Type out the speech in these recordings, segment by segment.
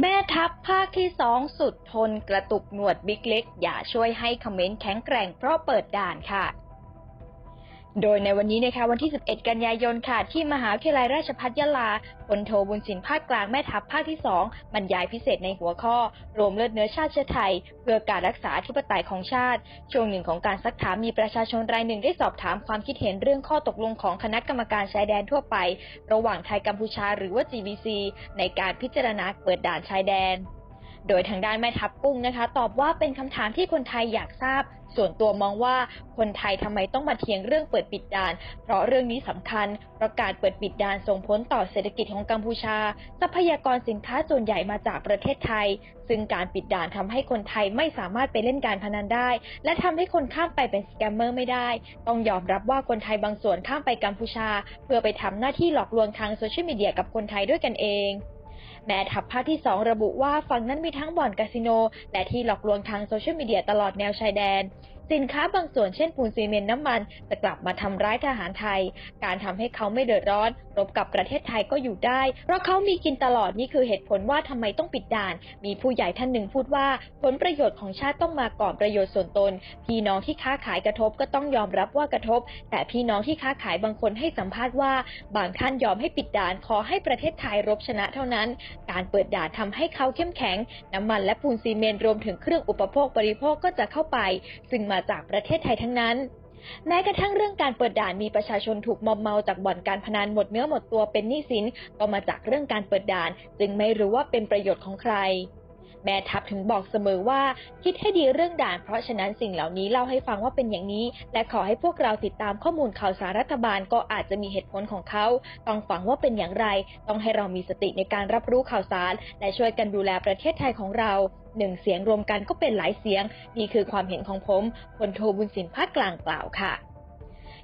แม่ทัพภาคที่สองสุดทนกระตุกหนวดบิ๊กเล็ก อย่าช่วยให้คอมเมนต์แข็งแกร่งเพราะเปิดด่านค่ะ โดยในวันนี้นะคะวันที่ 11 กันยายนค่ะ ที่มหาวิทยาลัยราชภัฏยะลาพลโทบุญสินภาคกลางแม่ทัพภาคที่ 2 บรรยายพิเศษในหัวข้อ รวมเลือดเนื้อชาติเชื้อไทย เพื่อการรักษาธิปไตยของชาติ ช่วงหนึ่งของการซักถามมีประชาชนรายหนึ่งได้สอบถามความคิดเห็นเรื่องข้อตกลงของคณะกรรมการชายแดนทั่วไป ระหว่างไทยกัมพูชาหรือว่า GBC ในการพิจารณาเปิดด่านชายแดน โดยทางด้านแม่ทัพกุ้งนะคะ ตอบว่าเป็นคำถามที่คนไทยอยากทราบ ส่วนตัวมองว่าคนไทยทำไมต้องมาเถียงเรื่องเปิดปิดด่าน เพราะเรื่องนี้สำคัญเพราะการเปิดปิดด่านส่งผลต่อเศรษฐกิจของกัมพูชา ทรัพยากรสินค้าส่วนใหญ่มาจากประเทศไทย ซึ่งการปิดด่านทำให้คนไทยไม่สามารถไปเล่นการพนันได้ และทำให้คนข้ามไปเป็นสแกมเมอร์ไม่ได้ ต้องยอมรับว่าคนไทยบางส่วนข้ามไปกัมพูชา เพื่อไปทำหน้าที่หลอกลวงทางโซเชียลมีเดียกับคนไทยด้วยกันเอง แม่ทัพภาคที่ 2 ระบุว่าฝั่งนั้นมีทั้งบ่อนคาสิโน และที่หลอกลวงทางโซเชียลมีเดียตลอดแนวชายแดน สินค้าบางส่วนเช่นปูนซีเมนต์น้ำมัน จะกลับมาทำร้ายทหารไทย การทำให้เขาไม่เดือดร้อน รบกับประเทศไทยก็อยู่ได้ เพราะเขามีกินตลอดนี่คือเหตุผลว่าทำไมต้องปิดด่าน มีผู้ใหญ่ท่านหนึ่งพูดว่า ผลประโยชน์ของชาติต้องมาก่อนประโยชน์ส่วนตน พี่น้องที่ค้าขายกระทบก็ต้องยอมรับว่ากระทบ แต่พี่น้องที่ค้าขายบางคนให้สัมภาษณ์ว่า บางท่านยอมให้ปิดด่านขอให้ประเทศไทยรบชนะเท่านั้น การเปิดด่านทำให้เขาเข้มแข็ง น้ำมันและปูนซีเมนต์รวมถึงเครื่องอุปโภคบริโภคก็จะเข้าไป ซึ่งมาจากประเทศไทยทั้งนั้น แม้กระทั่งเรื่องการเปิดด่านมีประชาชนถูกมอมเมาจากบ่อนการพนันหมดเนื้อหมดตัวเป็นหนี้สินก็มาจากเรื่องการเปิดด่าน จึงไม่รู้ว่าเป็นประโยชน์ของใคร แม่ทัพถึงบอกเสมอว่า คิดให้ดีเรื่องด่าน เพราะฉะนั้นสิ่งเหล่านี้เล่าให้ฟังว่าเป็นอย่างนี้ และขอให้พวกเราติดตามข้อมูลข่าวสารรัฐบาลก็อาจจะมีเหตุผลของเขาต้องฟังว่าเป็นอย่างไร ต้องให้เรามีสติในการรับรู้ข่าวสาร และช่วยกันดูแลประเทศไทยของเรา หนึ่งเสียงรวมกันก็เป็นหลายเสียง นี่คือความเห็นของผมพลโทบุญสินภาคกลางกล่าวค่ะ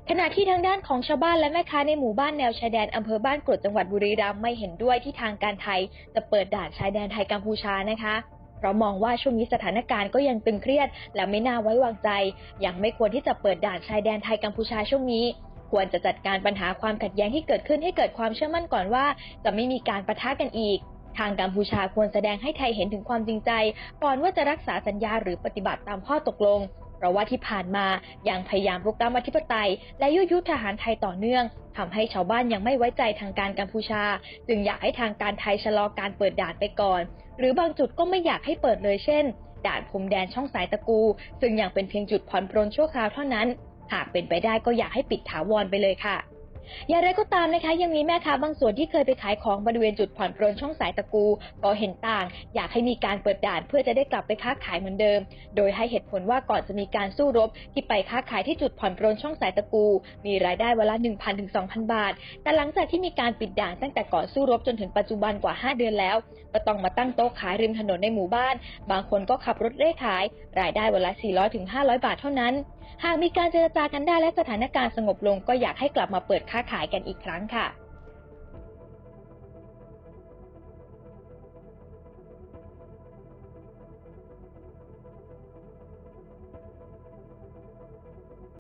ขณะที่ทางด้านของชาวบ้านและแม่ค้าในหมู่บ้านแนวชายแดนอำเภอบ้านกรดจังหวัดบุรีรัมย์ไม่เห็นด้วยที่ทางการไทย จะเปิดด่านชายแดนไทยกัมพูชานะคะเพราะมองว่าช่วงนี้สถานการณ์ก็ยังตึงเครียด และไม่น่าไว้วางใจ ยังไม่ควรที่จะเปิดด่านชายแดนไทยกัมพูชาช่วงนี้ ควรจะจัดการปัญหาความขัดแย้งที่เกิดขึ้นให้เกิดความเชื่อมั่นก่อนว่า จะไม่มีการประทะกันอีก ทางกัมพูชาควรแสดงให้ไทยเห็นถึงความจริงใจ ก่อนว่าจะรักษาสัญญาหรือปฏิบัติตามข้อตกลง เพราะว่าที่ผ่านมายังพยายามรุกรามอธิปไตย และยุยงทหารไทยต่อเนื่องทำให้ชาวบ้านยังไม่ไว้ใจทางการกัมพูชา จึงอยากให้ทางการไทยชะลอการเปิดด่านไปก่อน หรือบางจุดก็ไม่อยากให้เปิดเลยเช่น ด่านพรมแดนช่องสายตะกู ซึ่งยังเป็นเพียงจุดผ่อนปรนชั่วคราวเท่านั้น หากเป็นไปได้ก็อยากให้ปิดถาวรไปเลยค่ะ อย่างไรก็ตามนะคะ ยังมีแม่ค้าบางส่วนที่เคยไปขายของบริเวณจุดผ่อนปรนช่องสายตะกู ก็เห็นต่าง อยากให้มีการเปิดด่านเพื่อจะได้กลับไปค้าขายเหมือนเดิม โดยให้เหตุผลว่าก่อนจะมีการสู้รบ ที่ไปค้าขายที่จุดผ่อนปรนช่องสายตะกู มีรายได้วันละ1,000ถึง2,000 บาท แต่หลังจากที่มีการปิดด่านตั้งแต่ก่อนสู้รบจนถึงปัจจุบันกว่า 5 เดือนแล้ว ก็ต้องมาตั้งโต๊ะขายริมถนนในหมู่บ้าน บางคนก็ขับรถเร่ขาย รายได้วันละ400ถึง500 บาทเท่านั้น หากมีการเจรจากันได้และสถานการณ์สงบลงก็อยากให้กลับมาเปิดค้าขายกันอีกครั้งค่ะ